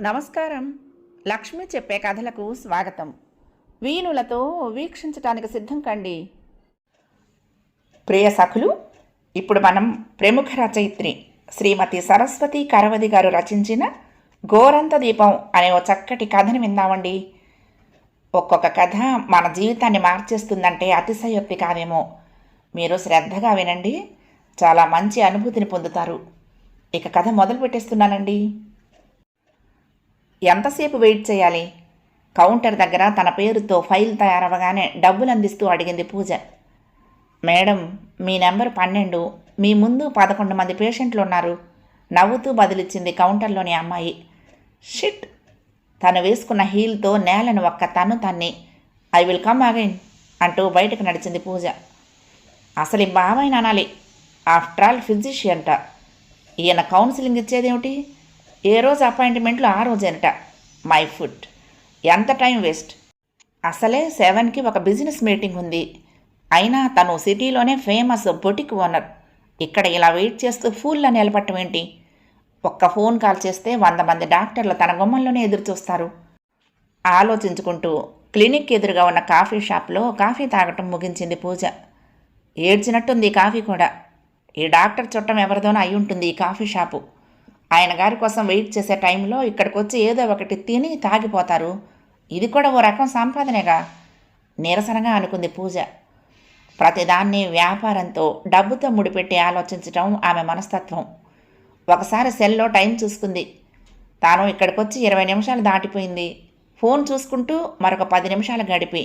నమస్కారం. లక్ష్మి చెప్పే కథలకు స్వాగతం. వీణులతో వీక్షించటానికి సిద్ధం కండి. ప్రియ సఖులు ఇప్పుడు మనం ప్రముఖ రచయిత్రి శ్రీమతి సరస్వతి కరవది గారు రచించిన గోరంత దీపం అనే ఓ చక్కటి కథని విందామండి. ఒక్కొక్క కథ మన జీవితాన్ని మార్చేస్తుందంటే అతిశయోక్తి కాదేమో. మీరు శ్రద్ధగా వినండి చాలా మంచి అనుభూతిని పొందుతారు. ఇక కథ మొదలు పెట్టేస్తున్నానండి ఎంతసేపు వెయిట్ చేయాలి? కౌంటర్ దగ్గర తన పేరుతో ఫైల్ తయారవగానే డబ్బులు అందిస్తూ అడిగింది పూజ. మేడం మీ నెంబర్ పన్నెండు. మీ ముందు పదకొండు మంది పేషెంట్లు ఉన్నారు. నవ్వుతూ బదిలిచ్చింది కౌంటర్లోని అమ్మాయి. షిట్! తను వేసుకున్న హీల్తో నేలను ఒక్క తను తన్ని. ఐ విల్ కమ్ అగైన్ అంటూ బయటకు నడిచింది పూజ. అసలు బాబాయ్ అనాలి ఆఫ్టర్ ఆల్ ఫిజిషియంట ఈయన కౌన్సిలింగ్ ఇచ్చేదేమిటి? ఏ రోజు అపాయింట్మెంట్లు? ఆ రోజేనట. My food. ఎంత టైం వేస్ట్? అసలే సెవెన్కి ఒక బిజినెస్ మీటింగ్ ఉంది. అయినా తను సిటీలోనే ఫేమస్ బొటిక్ ఓనర్. ఇక్కడ ఇలా వెయిట్ చేస్తూ ఫూల్లా నిలబట్టం ఏంటి? ఒక్క ఫోన్ కాల్ చేస్తే వంద మంది డాక్టర్లు తన గుమ్మంలోనే ఎదురు చూస్తారు ఆలోచించుకుంటూ క్లినిక్ ఎదురుగా ఉన్న కాఫీ షాప్లో కాఫీ తాగటం ముగించింది పూజ. ఏడ్చినట్టుంది కాఫీ కూడా. ఈ డాక్టర్ చుట్టం ఎవరిదోనో అయి ఉంటుంది ఈ కాఫీ షాపు. ఆయన గారి కోసం వెయిట్ చేసే టైంలో ఇక్కడికి వచ్చి ఏదో ఒకటి తిని తాగిపోతారు. ఇది కూడా ఓ రకం సంపాదనేగా. నిరసనగా అనుకుంది పూజ. ప్రతిదాన్ని వ్యాపారంతో డబ్బుతో ముడిపెట్టి ఆలోచించటం ఆమె మనస్తత్వం. ఒకసారి సెల్లో టైం చూసుకుంది. తాను ఇక్కడికి వచ్చి ఇరవై నిమిషాలు దాటిపోయింది. ఫోన్ చూసుకుంటూ మరొక పది నిమిషాలు గడిపి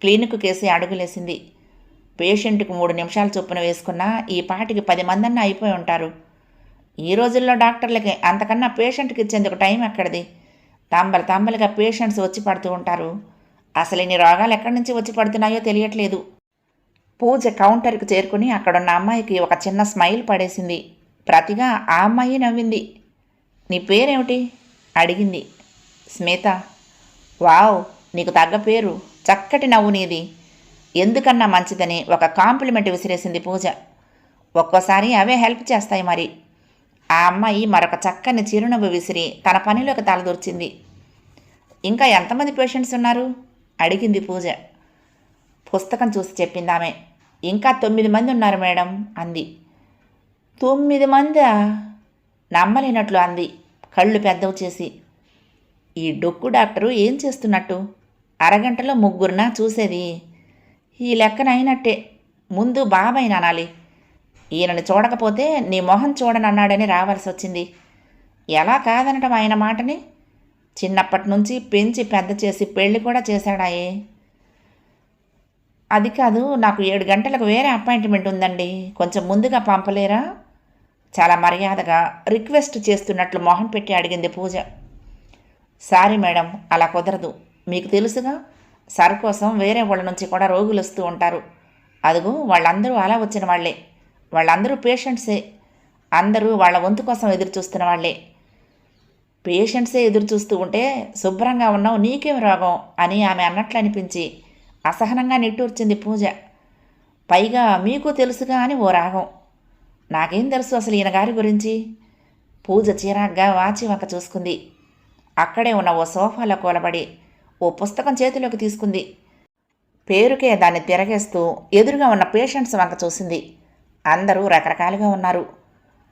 క్లినిక్ కేసి అడుగులేసింది. పేషెంట్కు మూడు నిమిషాలు చొప్పున వేసుకున్నా ఈ పాటికి పది మందన్న అయిపోయి ఉంటారు. ఈ రోజుల్లో డాక్టర్లకి అంతకన్నా పేషెంట్కి ఇచ్చేందుకు టైం ఎక్కడిది? తంబల తంబలుగా పేషెంట్స్ వచ్చి పడుతూ ఉంటారు. అసలు ఇన్ని రోగాలు ఎక్కడి నుంచి వచ్చి పడుతున్నాయో తెలియట్లేదు. పూజ కౌంటర్కి చేరుకుని అక్కడున్న అమ్మాయికి ఒక చిన్న స్మైల్ పడేసింది. ప్రతిగా ఆ అమ్మాయి నవ్వింది. నీ పేరేమిటి? అడిగింది. స్మిత. వావ్ నీకు తగ్గ పేరు. చక్కటి నవ్వు నీది. ఎందుకన్నా మంచిదని ఒక కాంప్లిమెంట్ విసిరేసింది పూజ. ఒక్కోసారి అవే హెల్ప్ చేస్తాయి మరి. ఆ అమ్మాయి మరొక చక్కని చిరునవ్వు విసిరి తన పనిలోకి తలదూర్చింది. ఇంకా ఎంతమంది పేషెంట్స్ ఉన్నారు? అడిగింది పూజ. పుస్తకం చూసి చెప్పింది ఆమె ఇంకా తొమ్మిది మంది ఉన్నారు మేడం అంది. తొమ్మిది మందా? నమ్మలేనట్లు అంది. కళ్ళు పెద్దవి చేసి. ఈ డొక్కు డాక్టరు ఏం చేస్తున్నట్టు? అరగంటలో ముగ్గురునా చూసేది? ఈ లెక్కన అయినట్టే ముందు బాబాయ్ అనాలి. ఈయనను చూడకపోతే నీ మొహం చూడనన్నాడని రావాల్సి వచ్చింది. ఎలా కాదనటం ఆయన మాటని? చిన్నప్పటి నుంచి పెంచి పెద్ద చేసి పెళ్ళి కూడా చేశాడాయే. అది కాదు నాకు ఏడు గంటలకు వేరే అపాయింట్మెంట్ ఉందండి. కొంచెం ముందుగా పంపలేరా? చాలా మర్యాదగా రిక్వెస్ట్ చేస్తున్నట్లు మొహం పెట్టి అడిగింది పూజ. సారీ మేడం అలా కుదరదు. మీకు తెలుసుగా సర్ కోసం వేరే వాళ్ళ నుంచి కూడా రోగులు వస్తూ ఉంటారు. అదుగు వాళ్ళందరూ అలా వచ్చిన వాళ్ళే. వాళ్ళందరూ పేషెంట్సే అందరూ వాళ్ళ వంతు కోసం ఎదురు చూస్తున్న వాళ్ళే. పేషెంట్సే ఎదురు చూస్తూ ఉంటే శుభ్రంగా ఉన్నావు నీకేం రోగం? అని ఆమె అన్నట్లు అనిపించి అసహనంగా నిట్టూర్చింది పూజ. పైగా మీకు తెలుసుగా అని ఓ రాగం. నాకేం తెలుసు అసలు ఈయన గారి గురించి? పూజ చిరాగ్గా వాచి వంక చూసుకుంది. అక్కడే ఉన్న ఓ సోఫాలో కూలబడి ఓ పుస్తకం చేతిలోకి తీసుకుంది. పేరుకే దాన్ని తిరగేస్తూ ఎదురుగా ఉన్న పేషెంట్స్ వంక చూసింది. అందరూ రకరకాలుగా ఉన్నారు.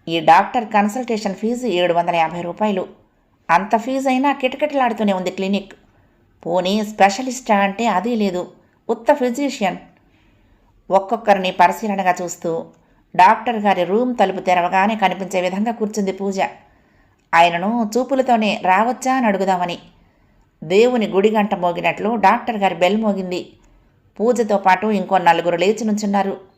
ఈ డాక్టర్ కన్సల్టేషన్ ఫీజు ఏడు వందల యాభై రూపాయలు. అంత ఫీజు అయినా కిటకిటలాడుతూనే ఉంది క్లినిక్. పోనీ స్పెషలిస్టా అంటే అది లేదు. ఉత్త ఫిజిషియన్. ఒక్కొక్కరిని పరిశీలనగా చూస్తూ డాక్టర్ గారి రూమ్ తలుపు తెరవగానే కనిపించే విధంగా కూర్చుంది పూజ. ఆయనను చూపులతోనే రావచ్చా అని అడుగుదామని. దేవుని గుడి గంట మోగినట్లు డాక్టర్ గారి బెల్ మోగింది. పూజతో పాటు ఇంకో నలుగురు లేచి నుంచున్నారు.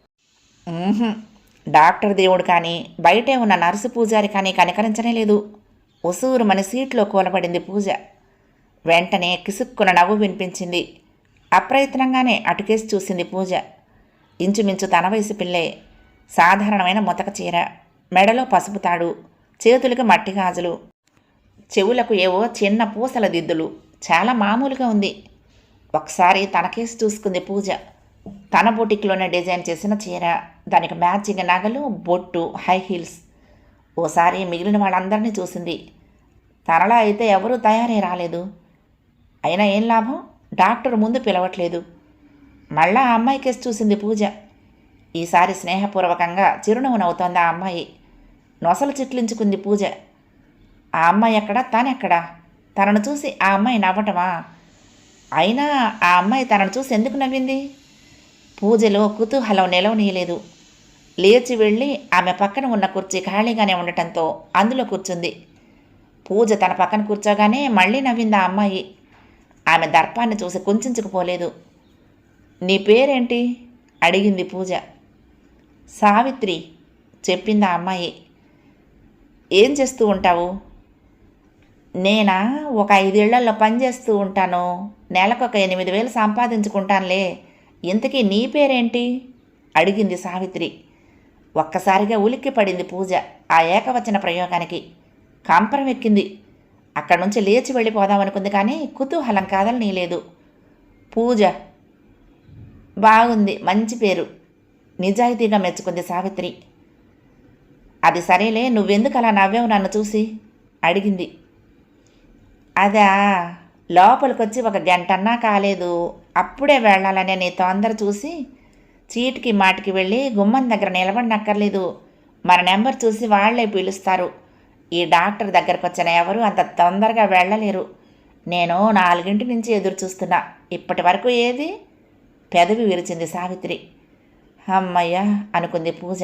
డాక్టర్ దేవుడు కానీ బయటే ఉన్న నర్సు పూజారి కానీ కనికరించనే లేదు. ఉసూరు మన సీట్లో కూలబడింది పూజ. వెంటనే కిసుక్కున నవ్వు వినిపించింది. అప్రయత్నంగానే అటుకేసి చూసింది పూజ. ఇంచుమించు తన వయసు పిల్లే. సాధారణమైన ముతక చీర. మెడలో పసుపు తాడు. చేతులకు మట్టి గాజులు. చెవులకు ఏవో చిన్న పూసల దిద్దులు. చాలా మామూలుగా ఉంది. ఒకసారి తనకేసి చూసుకుంది పూజ. తన బొటిక్లోనే డిజైన్ చేసిన చీర. దానికి మ్యాచింగ్ నగలు బొట్టు హై హీల్స్ ఓసారి మిగిలిన వాళ్ళందరినీ చూసింది. తనలా అయితే ఎవరూ తయారై రాలేదు. అయినా ఏం లాభం? డాక్టర్ ముందు పిలవట్లేదు. మళ్ళా ఆ అమ్మాయి కేసు చూసింది పూజ. ఈసారి స్నేహపూర్వకంగా చిరునవ్వు నవ్వుతోంది ఆ అమ్మాయి. నొసలు చిట్లించుకుంది పూజ. ఆ అమ్మాయి ఎక్కడా? తానెక్కడా? తనను చూసి ఆ అమ్మాయి నవ్వటమా? అయినా ఆ అమ్మాయి తనను చూసి ఎందుకు నవ్వింది? పూజలో కుతూహలం నిలవనీయలేదు. లేచి వెళ్ళి ఆమె పక్కన ఉన్న కుర్చీ ఖాళీగానే ఉండటంతో అందులో కూర్చుంది. పూజ తన పక్కన కూర్చోగానే మళ్ళీ నవ్వింది ఆ అమ్మాయి. ఆమె దర్పాన్ని చూసి కుంచుకుపోలేదు. నీ పేరేంటి? అడిగింది పూజ. సావిత్రి చెప్పింది ఆ అమ్మాయి. ఏం చేస్తూ ఉంటావు? నేనా? ఒక ఐదేళ్ళలో పనిచేస్తూ ఉంటాను. నెలకొక ఎనిమిది వేలు సంపాదించుకుంటానులే. ఇంతకీ నీ పేరేంటి? అడిగింది సావిత్రి. ఒక్కసారిగా ఉలిక్కి పడింది పూజ. ఆ ఏకవచన ప్రయోగానికి కంపరం ఎక్కింది. అక్కడి నుంచి లేచి వెళ్ళిపోదామనుకుంది కానీ కుతూహలం కాదని నీలేదు. పూజ బాగుంది మంచి పేరు. నిజాయితీగా మెచ్చుకుంది సావిత్రి. అది సరేలే నువ్వెందుకు అలా నవ్వావు నన్ను చూసి? అడిగింది. అదా లోపలికొచ్చి ఒక గంటన్నా కాలేదు. అప్పుడే వెళ్ళాలనే నీ తొందర చూసి చీటికి మాటికి వెళ్ళి గుమ్మం దగ్గర నిలబడినక్కర్లేదు. మన నెంబర్ చూసి వాళ్ళే పిలుస్తారు. ఈ డాక్టర్ దగ్గరకు వచ్చిన ఎవరు అంత తొందరగా వెళ్ళలేరు. నేను నాలుగింటి నుంచి ఎదురు చూస్తున్నా ఇప్పటి వరకు ఏది? పెదవి విరిచింది సావిత్రి. అమ్మయ్యా! అనుకుంది పూజ.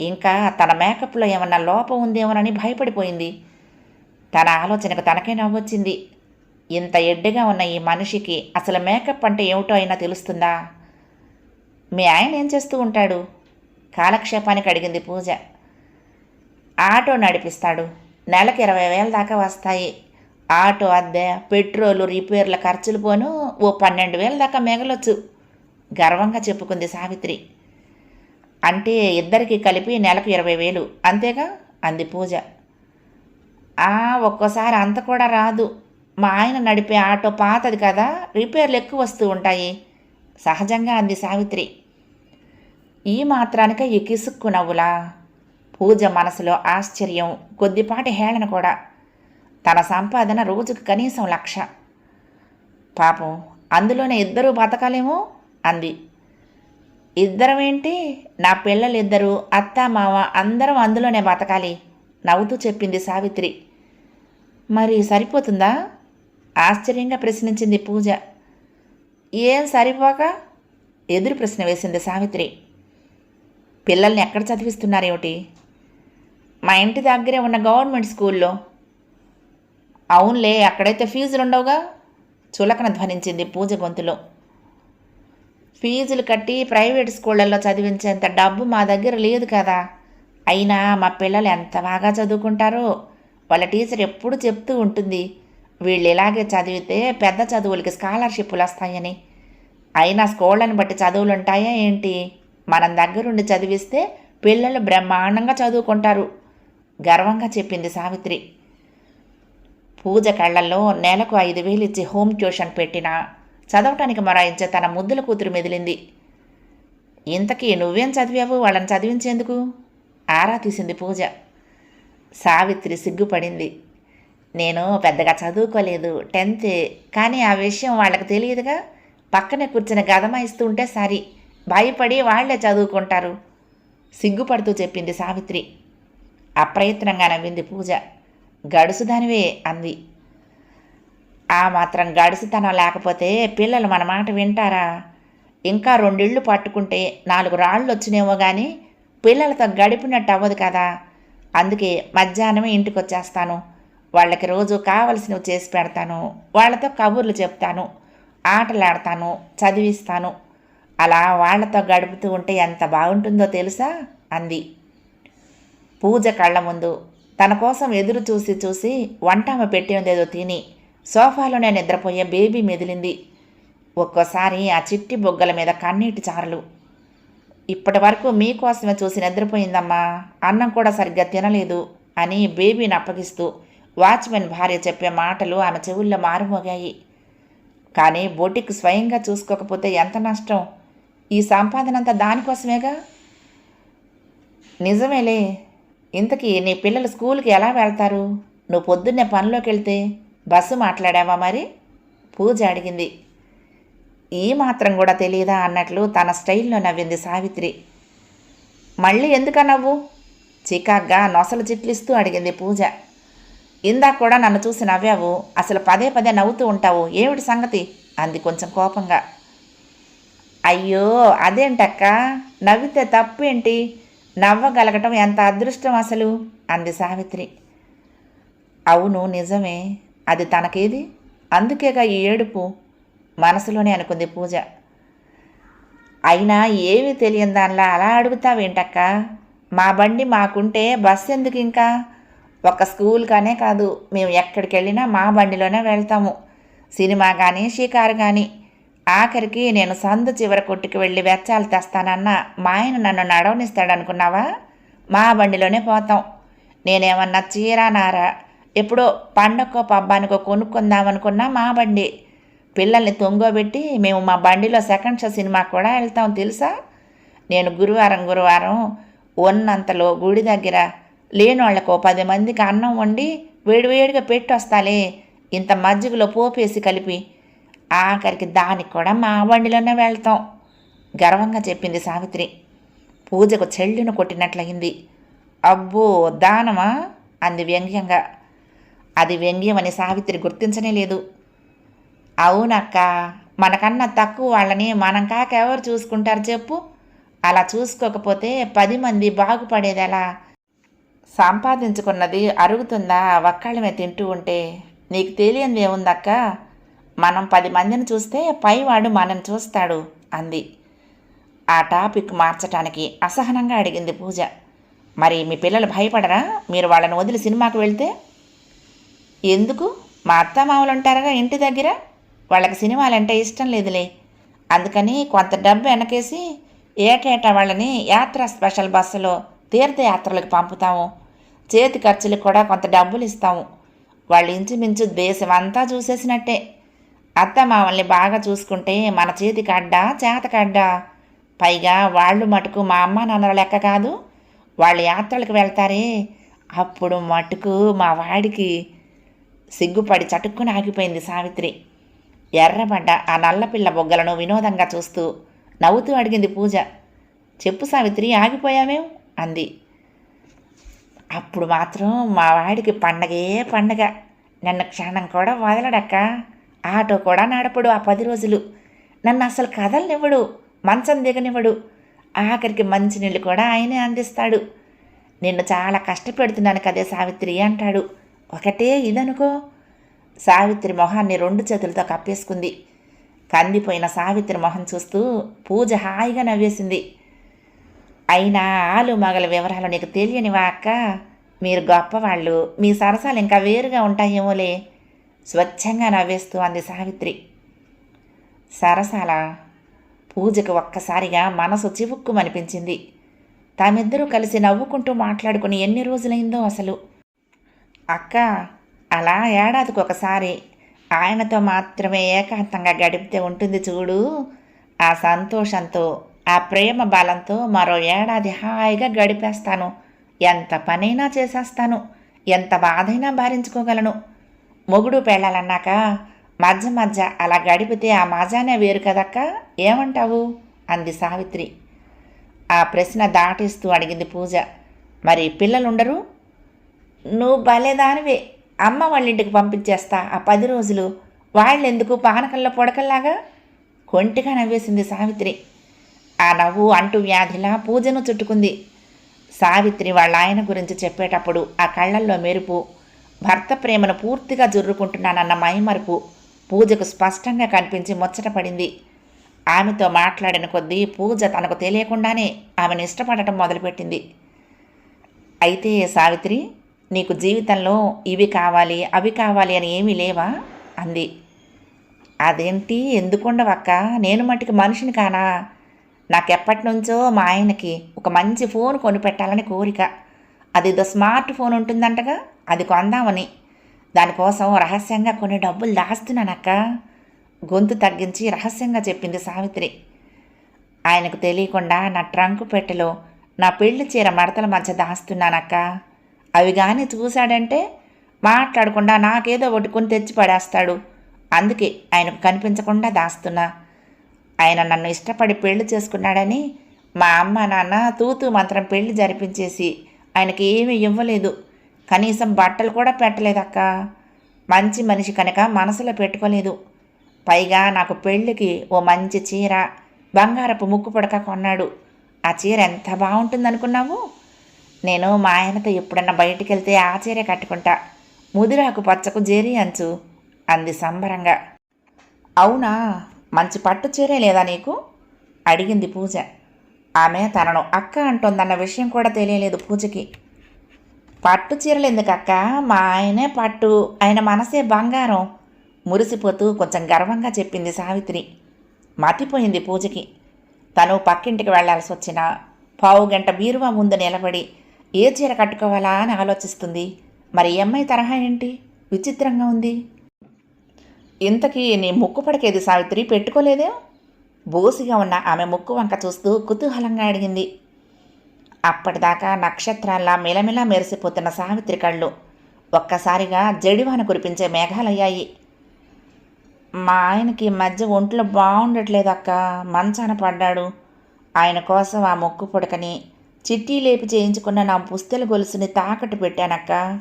ఇంకా తన మేకప్లో ఏమన్నా లోపం ఉందేమోనని భయపడిపోయింది. తన ఆలోచనకు తనకే నవ్వొచ్చింది. ఇంత ఎడ్డుగా ఉన్న ఈ మనిషికి అసలు మేకప్ అంటే ఏమిటో అయినా తెలుస్తుందా? మీ ఆయన ఏం చేస్తూ ఉంటాడు? కాలక్షేపానికి అడిగింది పూజ. ఆటో నడిపిస్తాడు. నెలకు ఇరవై వేల దాకా వస్తాయి. ఆటో అద్దె పెట్రోలు రిపేర్ల ఖర్చులు పోను ఓ పన్నెండు వేల దాకా మిగలొచ్చు. గర్వంగా చెప్పుకుంది సావిత్రి. అంటే ఇద్దరికి కలిపి నెలకు ఇరవై వేలు. అంతేగా? అంది పూజ. ఆ ఒక్కోసారి అంత కూడా రాదు. మా ఆయన నడిపే ఆటో పాతది కదా రిపేర్లు ఎక్కువ వస్తూ ఉంటాయి. సహజంగా అంది సావిత్రి. ఈ మాత్రానిక ఈ కిసుక్కు నవ్వులా. పూజ మనసులో ఆశ్చర్యం కొద్దిపాటి హేళన కూడా. తన సంపాదన రోజుకు కనీసం లక్ష. పాపం అందులోనే ఇద్దరూ బతకాలేమో? అంది. ఇద్దరమేంటి? నా పిల్లలిద్దరూ అత్త మామ అందరం అందులోనే బతకాలి నవ్వుతూ చెప్పింది సావిత్రి. మరి సరిపోతుందా? ఆశ్చర్యంగా ప్రశ్నించింది పూజ. ఏం సరిపోక? ఎదురు ప్రశ్న వేసింది సావిత్రి. పిల్లల్ని ఎక్కడ చదివిస్తున్నారేమిటి? మా ఇంటి దగ్గరే ఉన్న గవర్నమెంట్ స్కూల్లో. అవునులే అక్కడైతే ఫీజులు ఉండవుగా చులకన ధ్వనించింది పూజ గొంతులో. ఫీజులు కట్టి ప్రైవేట్ స్కూళ్ళల్లో చదివించేంత డబ్బు మా దగ్గర లేదు కదా. అయినా మా పిల్లలు ఎంత బాగా చదువుకుంటారో వాళ్ళ టీచర్ ఎప్పుడు చెప్తూ ఉంటుంది వీళ్ళు ఇలాగే చదివితే పెద్ద చదువులకి స్కాలర్షిప్లు వస్తాయని అయినా స్కూళ్ళని బట్టి చదువులు ఉంటాయా ఏంటి? మనం దగ్గరుండి చదివిస్తే పిల్లలు బ్రహ్మాండంగా చదువుకుంటారు. గర్వంగా చెప్పింది సావిత్రి. పూజ కళ్ళల్లో నెలకు ఐదు వేలు ఇచ్చి హోమ్ ట్యూషన్ పెట్టినా చదవటానికి మరాయించే తన ముద్దుల కూతురు మెదిలింది. ఇంతకీ నువ్వేం చదివావు? వాళ్ళని చదివించేందుకు? ఆరా తీసింది పూజ. సావిత్రి సిగ్గుపడింది. నేను పెద్దగా చదువుకోలేదు టెన్తే. కానీ ఆ విషయం వాళ్ళకి తెలియదుగా? పక్కనే కూర్చుని గదమాయిస్తూ ఉంటే సరి. భయపడి వాళ్ళే చదువుకుంటారు. సిగ్గుపడుతూ చెప్పింది సావిత్రి. అప్రయత్నంగా నవ్వింది పూజ. గడుసుదానివే అంది. ఆ మాత్రం గడుసుతనం లేకపోతే పిల్లలు మన మాట వింటారా? ఇంకా రెండిళ్ళు పట్టుకుంటే నాలుగు రాళ్ళు వచ్చినేమో కానీ పిల్లలతో గడిపినట్టు అవ్వదు కదా. అందుకే మధ్యాహ్నమే ఇంటికి వచ్చేస్తాను వాళ్ళకి రోజు కావలసినవి చేసి పెడతాను. వాళ్ళతో కబుర్లు చెప్తాను. ఆటలాడతాను. చదివిస్తాను. అలా వాళ్ళతో గడుపుతూ ఉంటే ఎంత బాగుంటుందో తెలుసా? అంది. పూజ కళ్ళ ముందు తన కోసం ఎదురు చూసి చూసి వంటామ పెట్టినదేదో తిని సోఫాలోనే నిద్రపోయే బేబీ మెదిలింది. ఒక్కోసారి ఆ చిట్టి బొగ్గల మీద కన్నీటి చారలు. ఇప్పటి వరకు మీకోసమే చూసి నిద్రపోయిందమ్మా అన్నం కూడా సరిగ్గా తినలేదు అని బేబీని అప్పగిస్తూ వాచ్మెన్ భార్య చెప్పే మాటలు ఆమె చెవుల్లో మారుమోగాయి. కానీ బొటిక్ స్వయంగా చూసుకోకపోతే ఎంత నష్టం? ఈ సంపాదన అంతా దానికోసమేగా? నిజమేలే. ఇంతకీ నీ పిల్లలు స్కూల్కి ఎలా వెళ్తారు? నువ్వు పొద్దున్నే పనిలోకి వెళ్తే బస్సు మాట్లాడావా మరి? పూజ అడిగింది. ఈ మాత్రం కూడా తెలియదా అన్నట్లు తన స్టైల్లో నవ్వింది సావిత్రి. మళ్ళీ ఎందుక నవ్వు? చికాగ్గా నొసలు చిట్లిస్తూ అడిగింది పూజ. ఇందాక కూడా నన్ను చూసి నవ్వావు. అసలు పదే పదే నవ్వుతూ ఉంటావు. ఏమిటి సంగతి? అంది కొంచెం కోపంగా. అయ్యో అదేంటక్క? నవ్వితే తప్పేంటి? నవ్వగలగటం ఎంత అదృష్టం అసలు? అంది సావిత్రి. అవును నిజమే. అది తనకేది? అందుకేగా ఈ ఏడుపు? మనసులోనే అనుకుంది పూజ. అయినా ఏమీ తెలియని దానిలా అలా అడుగుతావేంటక్క? మా బండి మాకుంటే బస్సు ఎందుకు ఇంకా ఒక స్కూల్ కానే కాదు. మేము ఎక్కడికి వెళ్ళినా మా బండిలోనే వెళ్తాము. సినిమా కానీ షికారు కానీ ఆఖరికి నేను సందు చివర కొట్టుకు వెళ్ళి వెచ్చాలు తెస్తానన్న మా ఆయన నన్ను నడవనిస్తాడనుకున్నావా? మా బండిలోనే పోతాం. నేనేమన్నా చీర నారా? ఎప్పుడో పండక్కో పబ్బానికో కొనుక్కుందామనుకున్నా మా బండి. పిల్లల్ని తొంగోబెట్టి మేము మా బండిలో సెకండ్ షో సినిమా కూడా వెళ్తాం తెలుసా? నేను గురువారం గురువారం ఉన్నంతలో గుడి దగ్గర లేనోళ్ళకు పది మందికి అన్నం వండి వేడివేడిగా పెట్టి వస్తాలే ఇంత మజ్జిగలో పోపేసి కలిపి ఆఖరికి దానికి కూడా మా బండిలోనే వెళ్తాం. గర్వంగా చెప్పింది సావిత్రి. పూజకు చెల్లును కొట్టినట్లయింది. అబ్బో దానమా? అంది వ్యంగ్యంగా. అది వ్యంగ్యమని సావిత్రి గుర్తించనే లేదు. అవునక్క మనకన్నా తక్కువ వాళ్ళని మనం కాక ఎవరు చూసుకుంటారు చెప్పు. అలా చూసుకోకపోతే పది మంది బాగుపడేది ఎలా? సంపాదించుకున్నది అరుగుతుందా? ఒక్కళ్ళమే తింటూ ఉంటే నీకు తెలియంది ఏముందక్క మనం పది మందిని చూస్తే పైవాడు మనని చూస్తాడు అంది. ఆ టాపిక్ మార్చటానికి అసహనంగా అడిగింది పూజ. మరి మీ పిల్లలు భయపడరా? మీరు వాళ్ళని వదిలి సినిమాకు వెళ్తే? ఎందుకు? మా అత్తమామలు ఉంటారుగా ఇంటి దగ్గర? వాళ్ళకి సినిమాలంటే ఇష్టం లేదులే. అందుకని కొంత డబ్బు వెనకేసి ఏటేటా వాళ్ళని యాత్ర స్పెషల్ బస్సులో తీర్థయాత్రలకు పంపుతాము. చేతి ఖర్చులకు కూడా కొంత డబ్బులు ఇస్తాము వాళ్ళు ఇంచుమించు దేశం అంతా చూసేసినట్టే. అత్త మామల్ని బాగా చూసుకుంటే మన చేతికి అడ్డా చేతకడ్డా పైగా వాళ్ళు మటుకు మా అమ్మ నాన్నల లెక్క కాదు. వాళ్ళు యాత్రలకు వెళ్తారే. అప్పుడు మటుకు మా వాడికి సిగ్గుపడి చటుక్కున ఆగిపోయింది సావిత్రి. ఎర్రబడ్డ ఆ నల్లపిల్ల బొగ్గలను వినోదంగా చూస్తూ నవ్వుతూ అడిగింది పూజ. చెప్పు సావిత్రి ఆగిపోయామేం అంది. అప్పుడు మాత్రం మా వాడికి పండగే పండగ. నన్ను క్షణం కూడా వదలడక్క. ఆటో కూడా నడపడు ఆ పది రోజులు. నన్ను అసలు కదలనివ్వడు మంచం దిగనివ్వడు. ఆఖరికి మంచినీళ్ళు కూడా ఆయనే అందిస్తాడు. నిన్ను చాలా కష్టపెడుతున్నాను కదే సావిత్రి అంటాడు. ఒకటే ఇదనుకో. సావిత్రి మొహాన్ని రెండు చేతులతో కప్పేసుకుంది. కందిపోయిన సావిత్రి మొహం చూస్తూ పూజ హాయిగా నవ్వేసింది. అయినా ఆలు మగల వివరాలు నీకు తెలియనివా అక్క? మీరు గొప్పవాళ్ళు మీ సరసాలు ఇంకా వేరుగా ఉంటాయేమోలే. స్వచ్ఛంగా నవ్వేస్తూ అంది సావిత్రి. సరసాల పూజకు ఒక్కసారిగా మనసు చివుక్కుమనిపించింది. తామిద్దరూ కలిసి నవ్వుకుంటూ మాట్లాడుకుని ఎన్ని రోజులైందో అసలు. అక్క అలా ఏడాదికి ఒకసారి. ఆయనతో మాత్రమే ఏకాంతంగా గడిపితే ఉంటుంది చూడు. ఆ సంతోషంతో ఆ ప్రేమ బలంతో మరో ఏడాది హాయిగా గడిపేస్తాను. ఎంత పనైనా చేసేస్తాను. ఎంత బాధైనా భరించుకోగలను. మొగుడు పెళ్ళాలన్నాక మధ్య మధ్య అలా గడిపితే ఆ మజానే వేరు కదక్క? ఏమంటావు? అంది సావిత్రి. ఆ ప్రశ్న దాటిస్తూ అడిగింది పూజ. మరి పిల్లలుండరు? నువ్వు భలేదానివే అమ్మ వాళ్ళ ఇంటికి పంపించేస్తా ఆ పది రోజులు. వాళ్ళెందుకు పానకల్లో పొడకల్లాగా? కొంటిగా నవ్వేసింది సావిత్రి. ఆ నవ్వు అంటు వ్యాధిలా పూజను చుట్టుకుంది. సావిత్రి వాళ్ళ ఆయన గురించి చెప్పేటప్పుడు ఆ కళ్ళల్లో మెరుపు భర్త ప్రేమను పూర్తిగా జుర్రుకుంటున్నానన్న మైమరుపు పూజకు స్పష్టంగా కనిపించి ముచ్చటపడింది ఆమెతో మాట్లాడిన కొద్దీ పూజ తనకు తెలియకుండానే ఆమెను ఇష్టపడటం మొదలుపెట్టింది. అయితే సావిత్రి నీకు జీవితంలో ఇవి కావాలి అవి కావాలి అని ఏమీ లేవా? అంది. అదేంటి? ఎందుకుండవక్క? నేను మట్టుకు మనిషిని కానా? నాకెప్పటి నుంచో మా ఆయనకి ఒక మంచి ఫోన్ కొనిపెట్టాలని కోరిక. అది ద స్మార్ట్ ఫోన్ ఉంటుందంటగా? అది కొందామని. దానికోసం రహస్యంగా కొన్ని డబ్బులు దాస్తున్నానక్క. గొంతు తగ్గించి రహస్యంగా చెప్పింది సావిత్రి. ఆయనకు తెలియకుండా నా ట్రంకు పెట్టెలో నా పెళ్ళి చీర మడతల మధ్య దాస్తున్నానక్క. అవి కానీ చూశాడంటే మాట్లాడకుండా నాకేదో ఒకటి తెచ్చి పడేస్తాడు అందుకే ఆయనకు కనిపించకుండా దాస్తున్నా. ఆయన నన్ను ఇష్టపడి పెళ్ళి చేసుకున్నాడని మా అమ్మ నాన్న తూతూ మంత్రం పెళ్ళి జరిపించేసి ఆయనకి ఏమీ ఇవ్వలేదు. కనీసం బట్టలు కూడా పెట్టలేదక్క. మంచి మనిషి కనుక మనసులో పెట్టుకోలేదు. పైగా నాకు పెళ్ళికి ఓ మంచి చీర బంగారపు ముక్కు పుడక కొన్నాడు. ఆ చీర ఎంత బాగుంటుందనుకున్నావు? నేను మా ఆయనతో ఎప్పుడన్నా బయటికి వెళ్తే ఆ చీర కట్టుకుంటా. ముదిరాకు పచ్చకు జేరి అంచు అంది సంబరంగా. అవునా? మంచి పట్టు చీరే లేదా నీకు? అడిగింది పూజ. ఆమె తనను అక్క అంటోందన్న విషయం కూడా తెలియలేదు పూజకి. పట్టు చీరలు ఎందుకక్క? మా ఆయనే పట్టు. ఆయన మనసే బంగారం. మురిసిపోతూ కొంచెం గర్వంగా చెప్పింది సావిత్రి. మతిపోయింది పూజకి. తను పక్కింటికి వెళ్ళాల్సి వచ్చిన పావు గంట బీరువా ముందు నిలబడి ఏ చీర కట్టుకోవాలా అని ఆలోచిస్తుంది. మరి ఈ అమ్మాయి తరహా ఏంటి? విచిత్రంగా ఉంది. ఇంతకీ నీ ముక్కు పడకేది సావిత్రి? పెట్టుకోలేదే? బోసిగా ఉన్న ఆమె ముక్కు వంక చూస్తూ కుతూహలంగా అడిగింది. అప్పటిదాకా నక్షత్రాల్లా మిలమిలా మెరిసిపోతున్న సావిత్రి కళ్ళు ఒక్కసారిగా జడివాన కురిపించే మేఘాలయ్యాయి. మా ఆయనకి ఈ మధ్య ఒంట్లో బాగుండట్లేదు అక్క మంచాన పడ్డాడు. ఆయన కోసం ఆ మొక్కు పుడకని చిట్టీ లేపి చేయించుకున్న నా పుస్తెల గొలుసుని తాకట్టు పెట్టానక్క.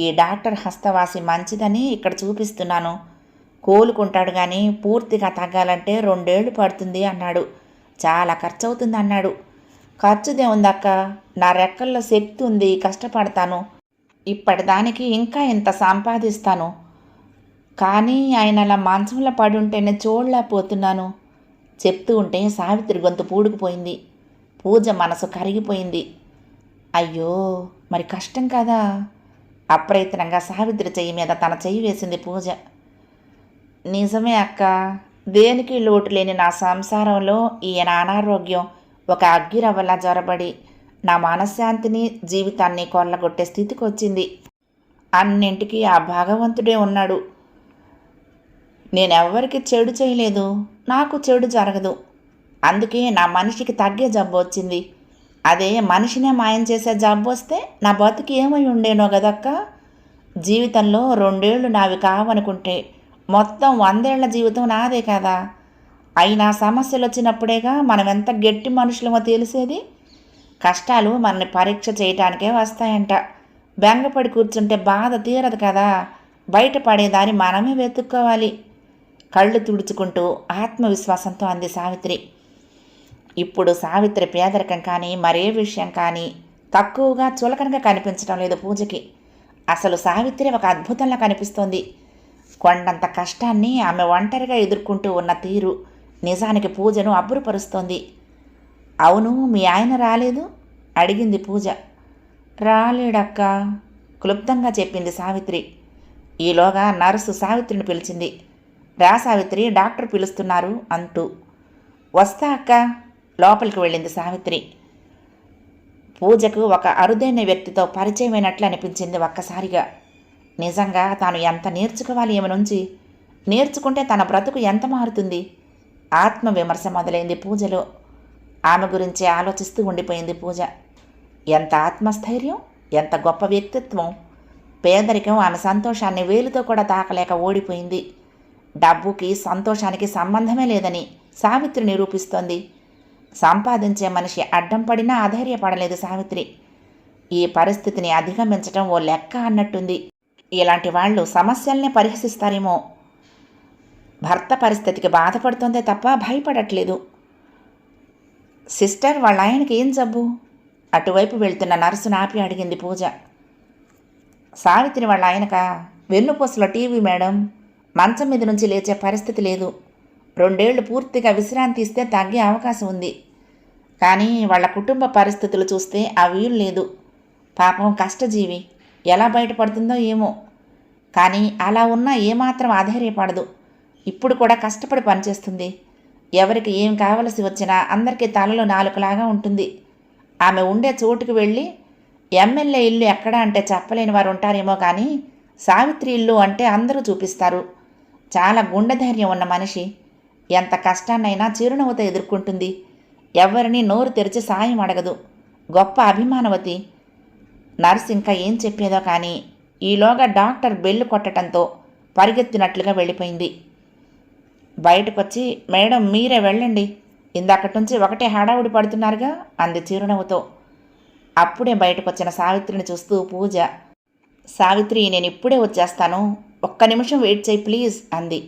ఈ డాక్టర్ హస్తవాసి మంచిదని ఇక్కడ చూపిస్తున్నాను. కోలుకుంటాడు కానీ పూర్తిగా తగ్గాలంటే రెండేళ్ళు పడుతుంది అన్నాడు. చాలా ఖర్చవుతుంది అన్నాడు ఖర్చుదే ఉందక్క. నా రెక్కల్లో శక్తి ఉంది కష్టపడతాను. ఇప్పటిదానికి ఇంకా ఇంత సంపాదిస్తాను. కానీ ఆయన అలా మంచంలో పడి ఉంటేనే చూడలేకపోతున్నాను చెప్తూ ఉంటే సావిత్రి గొంతు పూడుకుపోయింది. పూజ మనసు కరిగిపోయింది. అయ్యో మరి కష్టం కదా. అప్రయత్నంగా సావిత్రి చెయ్యి మీద తన చెయ్యి వేసింది పూజ. నిజమే అక్క. దేనికి లోటు లేని నా సంసారంలో ఈయన అనారోగ్యం ఒక అగ్గిరవ్వలా జ్వరబడి నా మనశ్శాంతిని జీవితాన్ని కొల్లగొట్టే స్థితికి వచ్చింది అన్నింటికి ఆ భాగవంతుడే ఉన్నాడు. నేనెవ్వరికి చెడు చేయలేదు. నాకు చెడు జరగదు. అందుకే నా మనిషికి తగ్గే జబ్బు వచ్చింది. అదే మనిషినే మాయం చేసే జబ్బు వస్తే నా బతికి ఏమై ఉండేనో కదక్క జీవితంలో రెండేళ్ళు నావి కావనుకుంటే మొత్తం వందేళ్ళ జీవితం నాదే కదా? అయినా సమస్యలు వచ్చినప్పుడేగా మనం ఎంత గట్టి మనుషులమో తెలిసేది? కష్టాలు మనల్ని పరీక్ష చేయటానికే వస్తాయంట. బెంగపడి కూర్చుంటే బాధ తీరదు కదా. బయటపడేదాన్ని మనమే వెతుక్కోవాలి. కళ్ళు తుడుచుకుంటూ ఆత్మవిశ్వాసంతో అంది సావిత్రి. ఇప్పుడు సావిత్రి పేదరికం కానీ మరే విషయం కానీ తక్కువగా చులకనగా కనిపించడం లేదు పూజకి. అసలు సావిత్రి ఒక అద్భుతంలా కనిపిస్తోంది. కొండంత కష్టాన్ని ఆమె ఒంటరిగా ఎదుర్కొంటూ ఉన్న తీరు. నిజానికి పూజను అబ్బురుపరుస్తోంది. అవును మీ ఆయన రాలేదు? అడిగింది పూజ. రాలేడక్క క్లుప్తంగా చెప్పింది సావిత్రి. ఈలోగా నర్సు సావిత్రిని పిలిచింది. రా సావిత్రి డాక్టర్ పిలుస్తున్నారు అంటూ. వస్తా అక్క లోపలికి వెళ్ళింది సావిత్రి. పూజకు ఒక అరుదైన వ్యక్తితో పరిచయమైనట్లు అనిపించింది ఒక్కసారిగా. నిజంగా తాను ఎంత నేర్చుకోవాలి ఈమె నుంచి నేర్చుకుంటే తన బ్రతుకు ఎంత మారుతుంది? ఆత్మవిమర్శ మొదలైంది పూజలో. ఆమె గురించి ఆలోచిస్తూ ఉండిపోయింది పూజ. ఎంత ఆత్మస్థైర్యం ఎంత గొప్ప వ్యక్తిత్వం. పేదరికం ఆమె సంతోషాన్ని వేలుతో కూడా తాకలేక ఓడిపోయింది. డబ్బుకి సంతోషానికి సంబంధమే లేదని సావిత్రి నిరూపిస్తోంది. సంపాదించే మనిషి అడ్డం పడినా అధైర్యపడలేదు సావిత్రి. ఈ పరిస్థితిని అధిగమించడం ఓ లెక్క అన్నట్టుంది. ఇలాంటి వాళ్ళు సమస్యల్ని పరిహసిస్తారేమో. భర్త పరిస్థితికి బాధపడుతుందే తప్ప భయపడట్లేదు. సిస్టర్ వాళ్ళ ఆయనకి ఏం జబ్బు? అటువైపు వెళ్తున్న నర్సును ఆపి అడిగింది పూజ. సావిత్రి వాళ్ళ ఆయనక వెన్నుపూసలో టీవీ మేడం మంచం మీద నుంచి లేచే పరిస్థితి లేదు. రెండేళ్ళు పూర్తిగా విశ్రాంతి ఇస్తే తగ్గే అవకాశం ఉంది. కానీ వాళ్ళ కుటుంబ పరిస్థితులు చూస్తే ఆ వీలు లేదు. పాపం కష్టజీవి. ఎలా బయటపడుతుందో ఏమో. కానీ అలా ఉన్నా ఏమాత్రం ఆధైర్యపడదు. ఇప్పుడు కూడా కష్టపడి పనిచేస్తుంది. ఎవరికి ఏం కావలసి వచ్చినా అందరికీ తలలో నాలుకలాగా ఉంటుంది. ఆమె ఉండే చోటుకు వెళ్ళి ఎమ్మెల్యే ఇల్లు ఎక్కడ అంటే చెప్పలేని వారు ఉంటారేమో కానీ సావిత్రి ఇల్లు అంటే అందరూ చూపిస్తారు. చాలా గుండె ధైర్యం ఉన్న మనిషి. ఎంత కష్టాన్నైనా చిరునవ్వుతో ఎదుర్కొంటుంది. ఎవరిని నోరు తెరిచి సాయం అడగదు. గొప్ప అభిమానవతి. నర్స్ ఇంకా ఏం చెప్పేదో కానీ ఈలోగా డాక్టర్ బెల్లు కొట్టడంతో పరిగెత్తినట్లుగా వెళ్ళిపోయింది. బయటకొచ్చి మేడం మీరే వెళ్ళండి. ఇందాకటి నుంచి ఒకటే హడావుడి పడుతున్నారుగా అంది చిరునవ్వుతో. అప్పుడే బయటకొచ్చిన సావిత్రిని చూస్తూ పూజ సావిత్రి నేను ఇప్పుడే వచ్చేస్తాను. ఒక్క నిమిషం వెయిట్ చేయి ప్లీజ్ అంది.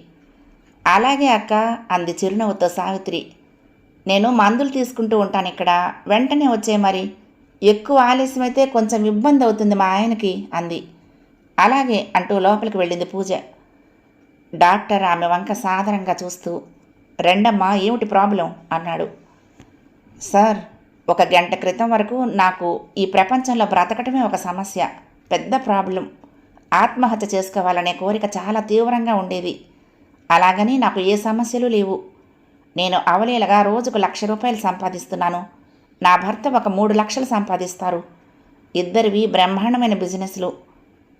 అలాగే అక్క అంది చిరునవ్వుతో సావిత్రి. నేను మందులు తీసుకుంటూ ఉంటాను ఇక్కడ. వెంటనే వచ్చే మరి. ఎక్కువ ఆలస్యమైతే కొంచెం ఇబ్బంది అవుతుంది మా ఆయనకి అంది. అలాగే అంటూ లోపలికి వెళ్ళింది పూజ. డాక్టర్ ఆమె వంక సాధారణంగా చూస్తూ రెండమ్మా ఏమిటి ప్రాబ్లం? అన్నాడు. సార్ ఒక గంట క్రితం వరకు నాకు ఈ ప్రపంచంలో బ్రతకటమే ఒక సమస్య పెద్ద ప్రాబ్లం. ఆత్మహత్య చేసుకోవాలనే కోరిక చాలా తీవ్రంగా ఉండేది. అలాగని నాకు ఏ సమస్యలు లేవు. నేను అవలీలగా రోజుకు లక్ష రూపాయలు సంపాదిస్తున్నాను. నా భర్త ఒక మూడు లక్షలు సంపాదిస్తారు. ఇద్దరివి బ్రహ్మాండమైన బిజినెస్లు.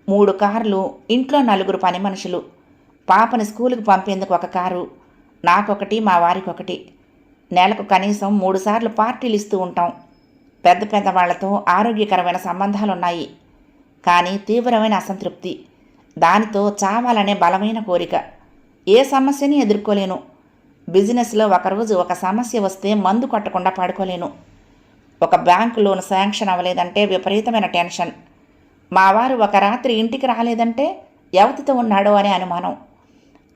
మూడు కార్లు ఇంట్లో నలుగురు పని మనుషులు పాపని స్కూలుకు పంపేందుకు ఒక కారు నాకొకటి మా వారికొకటి. నెలకు కనీసం మూడుసార్లు పార్టీలు ఇస్తూ ఉంటాం. పెద్ద పెద్ద వాళ్ళతో ఆరోగ్యకరమైన సంబంధాలున్నాయి. కానీ తీవ్రమైన అసంతృప్తి. దానితో చావాలనే బలమైన కోరిక. ఏ సమస్యని ఎదుర్కోలేను. బిజినెస్లో ఒకరోజు ఒక సమస్య వస్తే మందు కొట్టకుండా పడుకోలేను. ఒక బ్యాంకు లోన్ శాంక్షన్ అవ్వలేదంటే విపరీతమైన టెన్షన్. మా వారు ఒక రాత్రి ఇంటికి రాలేదంటే ఎవతితో ఉన్నాడో అనే అనుమానం.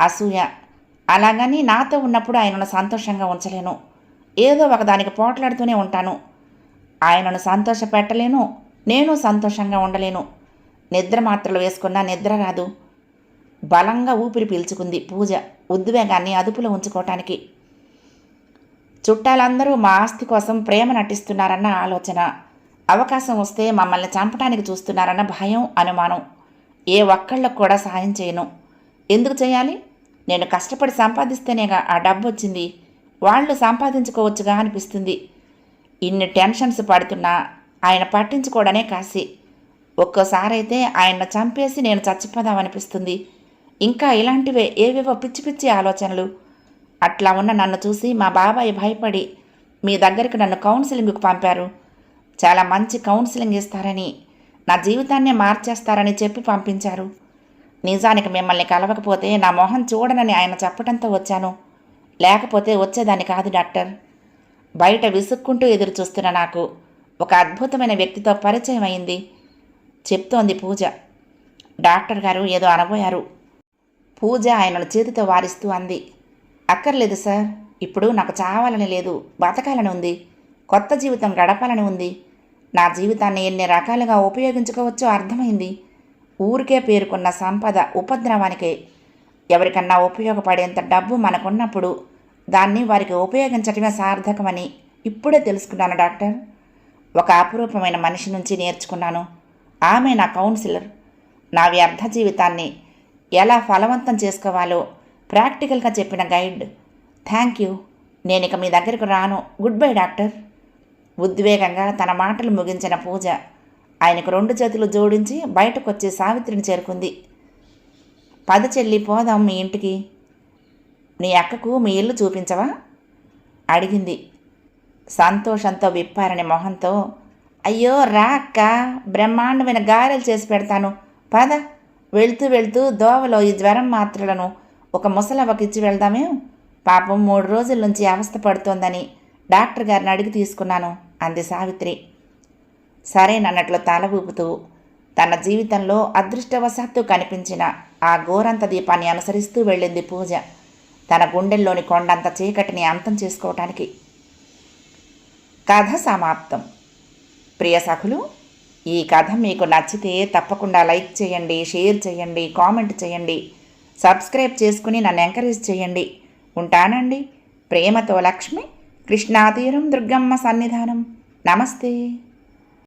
అసూయ. అలాగని నాతో ఉన్నప్పుడు ఆయనను సంతోషంగా ఉంచలేను. ఏదో ఒకదానికి పోట్లాడుతూనే ఉంటాను. ఆయనను సంతోష పెట్టలేను. నేను సంతోషంగా ఉండలేను. నిద్ర మాత్రలు వేసుకున్నా నిద్ర రాదు. బలంగా ఊపిరి పీల్చుకుంది పూజ ఉద్వేగాన్ని అదుపులో ఉంచుకోవటానికి చుట్టాలందరూ మా ఆస్తి కోసం ప్రేమ నటిస్తున్నారన్న ఆలోచన. అవకాశం వస్తే మమ్మల్ని చంపడానికి చూస్తున్నారన్న భయం అనుమానం. ఏ ఒక్కళ్ళకు కూడా సాయం చేయను. ఎందుకు చేయాలి? నేను కష్టపడి సంపాదిస్తేనేగా ఆ డబ్బు వచ్చింది. వాళ్ళు సంపాదించుకోవచ్చుగా అనిపిస్తుంది. ఇన్ని టెన్షన్స్ పడుతున్నా ఆయన పట్టించుకోవడనే కాసి ఒక్కోసారైతే ఆయన చంపేసి నేను చచ్చిపోదామనిపిస్తుంది ఇంకా ఇలాంటివే ఏవేవో పిచ్చి పిచ్చి ఆలోచనలు. అట్లా ఉన్న నన్ను చూసి మా బాబాయ్ భయపడి మీ దగ్గరికి నన్ను కౌన్సిలింగ్కు పంపారు. చాలా మంచి కౌన్సిలింగ్ ఇస్తారని నా జీవితాన్నే మార్చేస్తారని చెప్పి పంపించారు. నిజానికి మిమ్మల్ని కలవకపోతే నా మొహం చూడనని ఆయన చెప్పడంతో వచ్చాను. లేకపోతే వచ్చేదాన్ని కాదు డాక్టర్. బయట విసుక్కుంటూ ఎదురు చూస్తున్న నాకు ఒక అద్భుతమైన వ్యక్తితో పరిచయం అయింది. చెప్తోంది పూజ. డాక్టర్ గారు ఏదో అనబోయారు. పూజ ఆయనను చేతితో వారిస్తూ అంది. అక్కర్లేదు సార్ ఇప్పుడు నాకు చావాలని లేదు బతకాలని ఉంది. కొత్త జీవితం గడపాలని ఉంది. నా జీవితాన్ని ఎన్ని రకాలుగా ఉపయోగించుకోవచ్చో అర్థమైంది. ఊరికే పేరుకున్న సంపద ఉపద్రవానికే ఎవరికన్నా ఉపయోగపడేంత డబ్బు మనకున్నప్పుడు దాన్ని వారికి ఉపయోగించటమే సార్థకమని ఇప్పుడే తెలుసుకున్నాను డాక్టర్. ఒక అపురూపమైన మనిషి నుంచి నేర్చుకున్నాను. ఆమె నా కౌన్సిలర్. నా వ్యర్థ జీవితాన్ని ఎలా ఫలవంతం చేసుకోవాలో ప్రాక్టికల్గా చెప్పిన గైడ్. Thank you. నేను ఇక మీ దగ్గరకు రాను. Goodbye doctor. ఉద్వేగంగా తన మాటలు ముగించిన పూజ ఆయనకు రెండు చేతులు జోడించి బయటకు వచ్చి సావిత్రిని చేరుకుంది. పద చెల్లి పోదాం మీ ఇంటికి. నీ అక్కకు మీ ఇల్లు చూపించవా? అడిగింది. సంతోషంతో విప్పారని మొహంతో అయ్యో రా అక్క బ్రహ్మాండమైన గారెలు చేసి పెడతాను. పద వెళ్తూ వెళ్తూ దోవలో ఈ జ్వరం మాత్రలను ఒక ముసలవ్వకిచ్చి వెళ్దామే. పాపం మూడు రోజుల నుంచి అవస్థ పడుతోందని డాక్టర్ గారిని అడిగి తీసుకున్నాను అంది సావిత్రి. సరేనన్నట్లు తల ఊపుతూ తన జీవితంలో అదృష్టవశాత్తు కనిపించిన ఆ గోరంత దీపాన్ని అనుసరిస్తూ వెళ్ళింది పూజ. తన గుండెల్లోని కొండంత చీకటిని అంతం చేసుకోవటానికి కథ సమాప్తం. ప్రియ సఖులు ఈ కథ మీకు నచ్చితే తప్పకుండా లైక్ చేయండి షేర్ చేయండి కామెంట్ చేయండి సబ్స్క్రైబ్ చేసుకుని నన్ను ఎంకరేజ్ చేయండి. ఉంటానండి. ప్రేమతో లక్ష్మి కృష్ణాతీరం దుర్గమ్మ సన్నిధానం. నమస్తే.